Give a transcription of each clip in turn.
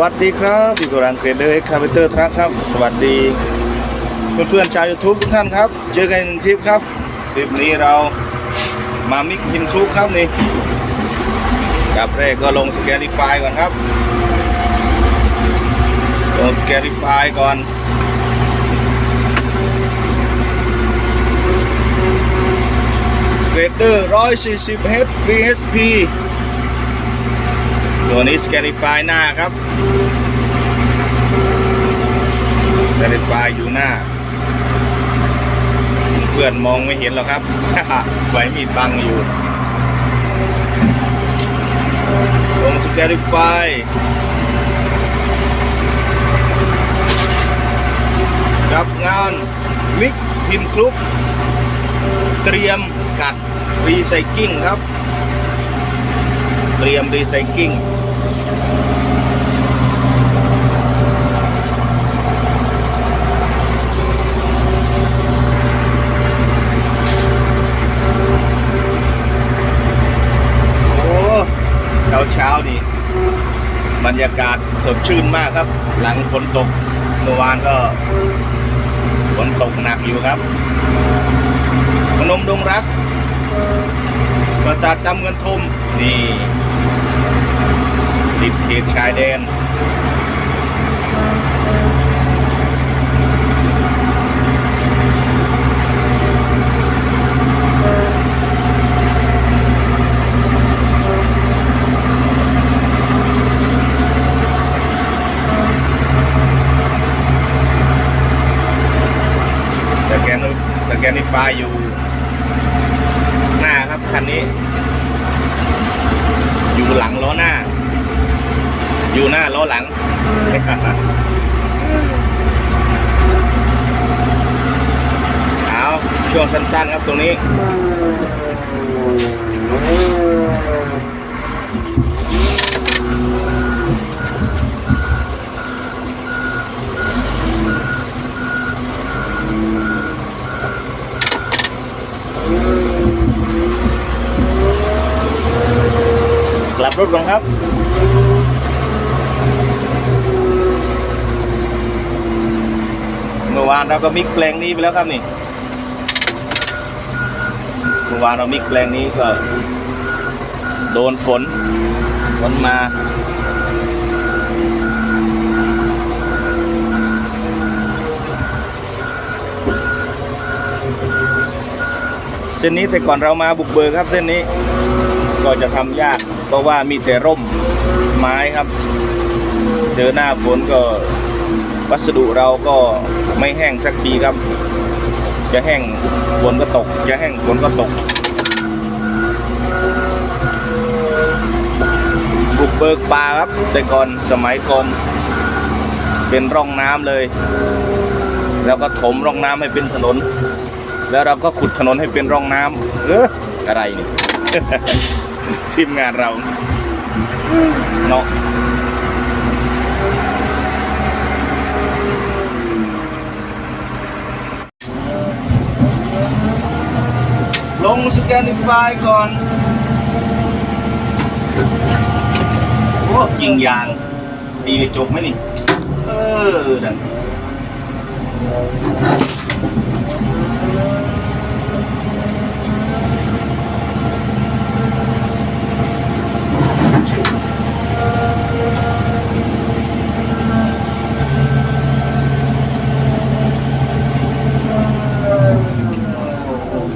วัสดีครับพี่กรังเกรดเดอร์เอ็กคาเเตอร์ทรัคครับ สวัสดี เพื่อนๆชาวยูทูบทุกท่านครับ เจอกันหนึ่งคลิปครับ คลิปนี้เรามามิกพินคลุกครับนี่กับแรกก็ลงสแกน i ฟายก่อนครับ ลงสแกน i ฟายก่อนเกรดเดอร์140 H VSP ตัวนี้สแกน i ฟหน้าครับสแกน i ฟอยู่หน้า เพื่อนมองไม่เห็นหรอกครับไว้มีดบังอยู่ลงสแกน i ฟกับงานมิกพิมพ์คลุปเตรียมกัดรีไซเคิลครับ เรียมรีไซเคิลโอ้เช้าเช้านี่บรรยากาศสดชื่นมากครับ หลังฝนตกเมื่อวานก็ฝนตกหนักอยู่ครับพนมดงรัก ปราสาทตำเงินทุมนี่ ติดเขตชายแดนสแกนสแกนนิฟายอยู่หน้าครับคันนี้ อยู่หลังล้อหน้า อยู่หน้าล้อหลัง เอาช่วงสั้นๆครับตรงนี้กลับรถก่อนครับ เมื่อ วานเราก็มิกเพลงนี้ไปแล้วครับนี่เมื่อวานเรามิกเพลงนี้ก็ โดนฝนฝนมาเส้นนี้แต่ก่อนเรามาบุกเบิกครับเส้นนี้ก็จะทำยากเพราะว่ามีแต่ร่มไม้ครับ เจอหน้าฝนก็ วัสดุเราก็ไม่แห้งสักทีครับ จะแห้งฝนก็ตก จะแห้งฝนก็ตกบุกเบิกป่าครับ แต่ก่อนสมัยก่อนเป็นร่องน้ำเลย แล้วก็ถมร่องน้ำให้เป็นถนน แล้วเราก็ขุดถนนให้เป็นร่องน้ำเอออะไรนี่ทีมงานเราเนาะลงสแกนไฟล์ก่อนโอ้จริงยาง ตีกระจกไหมนี่ เออดัน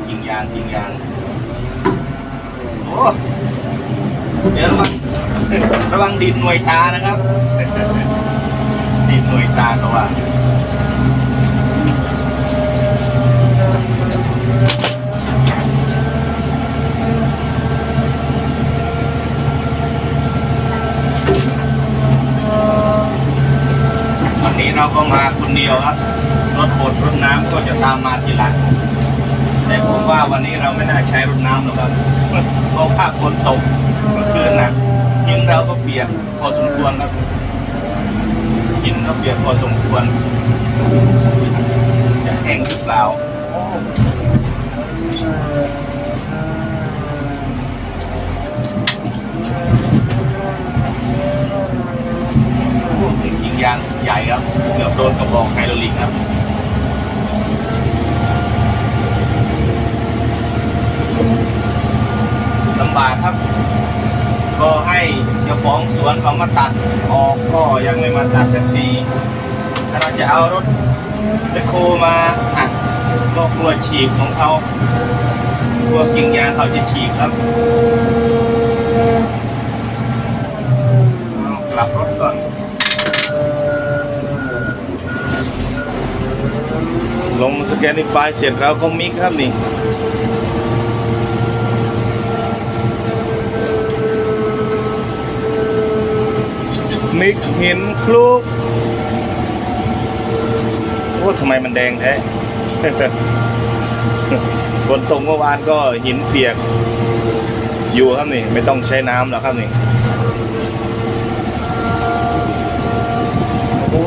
จริงยางจริงยางโอ้ เดี๋ยวระวังระวังดินหน่วยตานะครับ ดินหน่วยตาก็ว่าวันนี้เราก็มาคนเดียวครับ รถบดรถน้ำก็จะตามมาทีหลังแต่ผม ว่าวันนี้เราไม่น่าใช้รถน้ำหรอกครับเพราะว่าฝนตกเมื่อคืนนะหินเราก็เปียกพอสมควรครับหินก็เปียกพอสมควร จะแห้งหรือเปล่าจริงยางใหญ่ครับ เกือบโดนกระบอกไฮดรอลิกครับ ลำบากครับ ก็ให้เจ้าของสวนเขามาตัดออกก็ยังไม่มาตัดสักทีถ้าเราจะเอารถแมคโคมาอะก็กลัวฉีกของเขากลัวกิ่งยางเขาจะฉีกครับกลับรถก่อนลงสแกนไฟเสร็จเราก็มิกครับนี่ มิกหินคลุก โอ้ทำไมมันแดงแท้ฝนตกเมื่อวานก็หินเปียก อยู่ครับนี่ ไม่ต้องใช้น้ำหรอกครับนี่ โอ้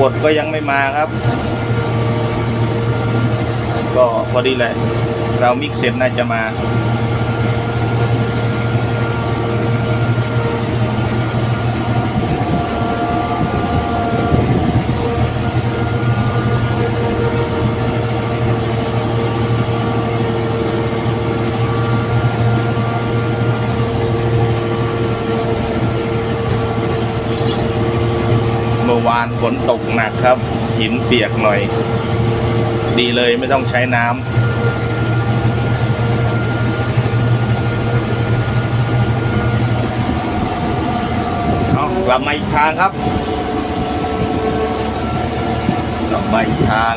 บดก็ยังไม่มาครับ ก็พอดีแหละ เรามิกเสร็จน่าจะมาานฝนตกหนักครับ หินเปียกหน่อย ดีเลยไม่ต้องใช้น้ำเอากลับมาอีกทางครับกลับมาอีกทาง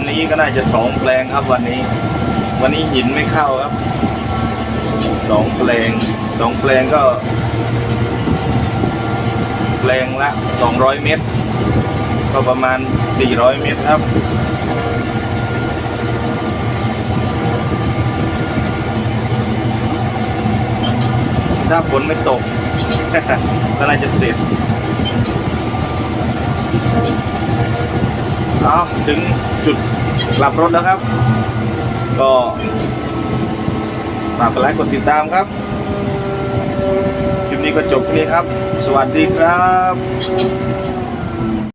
นนี้ก็น่าจะสองแปลงครับวันนี้ วันนี้หินไม่เข้าครับสองแปลงสองแปลงก็ แปลงละ200เมตร ก็ประมาณ400เมตรครับถ้าฝนไม่ตกก็น่าจะเสร็จ เอาถึงจุดกลับรถแล้วครับ ก็ฝากกดไลค์กดติดตามครับ คลิปนี้ก็จบแค่นี้ครับ สวัสดีครับ